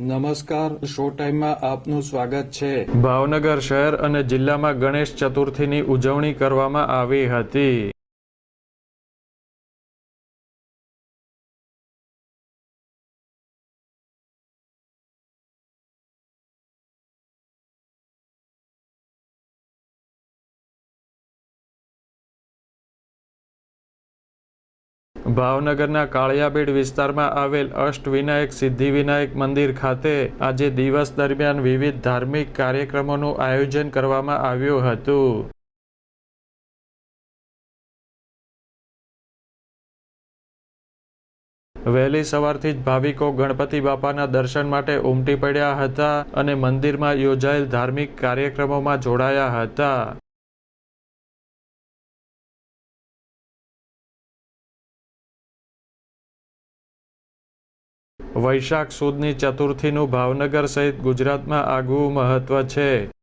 નમસ્કાર શો ટાઈમમાં આપનું સ્વાગત છે. ભાવનગર શહેર અને જિલ્લામાં ગણેશ ચતુર્થીની ઉજવણી કરવામાં આવી હતી. ભાવનગરના કાળિયાબીડ વિસ્તારમાં આવેલ અષ્ટવિનાયક સિદ્ધિવિનાયક મંદિર ખાતે આજે દિવસ દરમિયાન વિવિધ ધાર્મિક કાર્યક્રમોનું આયોજન કરવામાં આવ્યું હતું. વહેલી સવારથી જ ભાવિકો ગણપતિ બાપાના દર્શન માટે ઉમટી પડ્યા હતા અને મંદિરમાં યોજાયેલ ધાર્મિક કાર્યક્રમોમાં જોડાયા હતા. વૈશાખ સુદની ચતુર્થીનું ભાવનગર સહિત ગુજરાતમાં આગવું મહત્વ છે.